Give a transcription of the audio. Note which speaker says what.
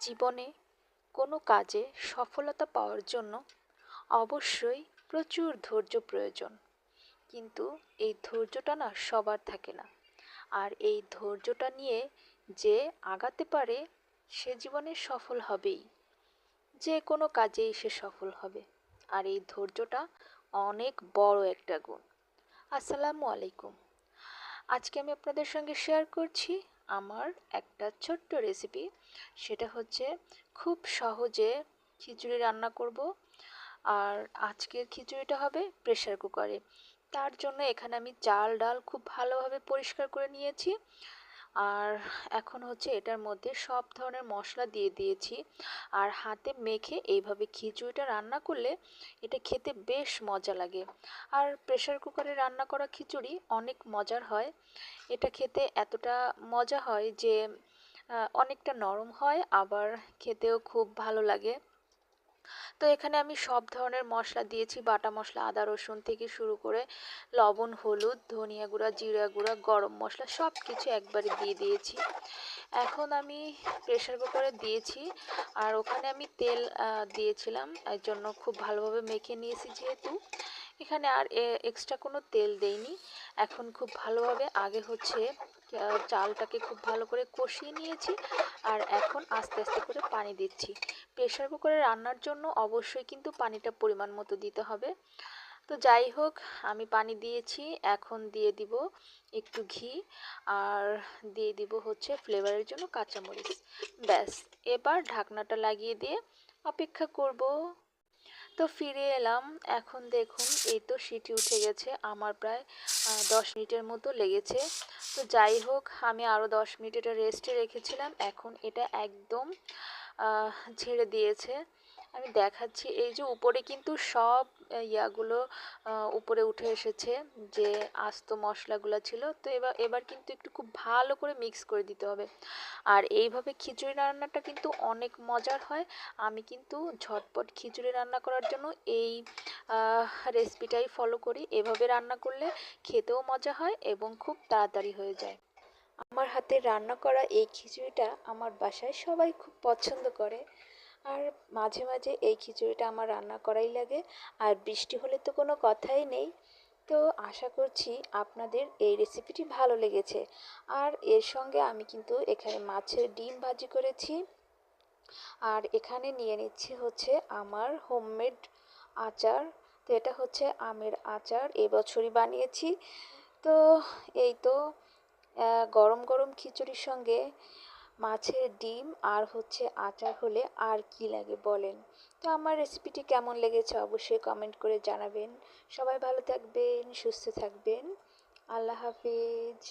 Speaker 1: জীবনে কোনো কাজে সফলতা পাওয়ার জন্য অবশ্যই প্রচুর ধৈর্য প্রয়োজন। কিন্তু এই ধৈর্যটা না সবার থাকে না। আর এই ধৈর্যটা নিয়ে যে আগাতে পারে, সে জীবনে সফল হবেই। যে কোনো কাজেই সে সফল হবে। আর এই ধৈর্যটা অনেক বড় একটা গুণ। আসসালামু আলাইকুম। আজকে আমি আপনাদের সঙ্গে শেয়ার করছি আমার একটা ছোট্ট রেসিপি সেটা হচ্ছে খুব সহজে খিচুড়ি রান্না করব। আর আজকের খিচুড়িটা হবে প্রেশার কুকারে তার জন্য এখানে আমি চাল, ডাল খুব ভালোভাবে পরিষ্কার করে নিয়েছি। আর এখন হচ্ছে এটার মধ্যে সব ধরনের মশলা দিয়ে দিয়েছি। আর হাতে মেখে এইভাবে খিচুড়িটা রান্না করলে এটা খেতে বেশ মজা লাগে। আর প্রেশার কুকারে রান্না করা খিচুড়ি অনেক মজার হয়। এটা খেতে এতটা মজা হয় যে অনেকটা নরম হয়, আবার খেতেও খুব ভালো লাগে। তো এখানে আমি সব ধরনের মশলা দিয়েছি। বাটা মশলা, আদা, রসুন থেকে শুরু করে লবণ, হলুদ, ধনিয়া গুঁড়া, জিরা গুঁড়া, গরম মশলা সব কিছু একবারে দিয়ে দিয়েছি। এখন আমি প্রেশার কুকারে দিয়েছি আর ওখানে আমি তেল দিয়েছিলাম। এর জন্য খুব ভালোভাবে মেখে নিয়েছি যেহেতু। এখানে আর এক্সট্রা কোনো তেল দেইনি। এখন খুব ভালোভাবে আগে হচ্ছে চালটাকে খুব ভালো করে কষিয়ে নিয়েছি আর এখন আস্তে আস্তে করে পানি দিচ্ছি। প্রেশার কুকারে রান্নার জন্য অবশ্যই কিন্তু পানিটা পরিমাণ মতো দিতে হবে। তো যাই হোক, আমি পানি দিয়েছি, এখন দিয়ে দিব একটু ঘি আর দিয়ে দিব হচ্ছে ফ্লেভারের জন্য কাঁচামরিচ। ব্যাস, এবার ঢাকনাটা লাগিয়ে দিয়ে অপেক্ষা করব। তো ফিরে এলাম। এখন দেখুন, এই তো সিটি উঠে গেছে। আমার প্রায় দশ মিনিটের মতো লেগেছে। তো যাই হোক, আমি আরও দশ মিনিট এটা রেস্টে রেখেছিলাম। এখন এটা একদম ছেড়ে দিয়েছে। আমি দেখাচ্ছি। এই যে উপরে কিন্তু সব ইয়াগুলো উপরে উঠে এসেছে যে আস্ত মশলাগুলো ছিল। তো এবার এবার কিন্তু একটু খুব ভালো করে মিক্স করে দিতে হবে। আর এইভাবে খিচুড়ি রান্নাটা কিন্তু অনেক মজার হয়। আমি কিন্তু ঝটপট খিচুড়ি রান্না করার জন্য এই রেসিপিটাই ফলো করি। এভাবে রান্না করলে খেতেও মজা হয় এবং খুব তাড়াতাড়ি হয়ে যায়। আমার হাতে রান্না করা এই খিচুড়িটা আমার বাসায় সবাই খুব পছন্দ করে। আর মাঝে মাঝে এই খিচুড়িটা আমার রান্না করাই লাগে। আর বৃষ্টি হলে তো কোনো কথাই নেই। তো আশা করছি আপনাদের এই রেসিপিটি ভালো লেগেছে। আর এর সঙ্গে আমি কিন্তু এখানে মাছের ডিম ভাজি করেছি। আর এখানে নিয়ে নিচ্ছি হচ্ছে আমার হোমমেড আচার। তো এটা হচ্ছে আমের আচার। এবছরই বানিয়েছি। তো এই তো গরম গরম খিচুড়ির সঙ্গে মাছের ডিম আর হচ্ছে আচার হলে আর কি লাগে বলেন? তো আমার রেসিপিটি কেমন লেগেছে অবশ্যই কমেন্ট করে জানাবেন। সবাই ভালো থাকবেন, সুস্থ থাকবেন। আল্লাহ হাফিজ।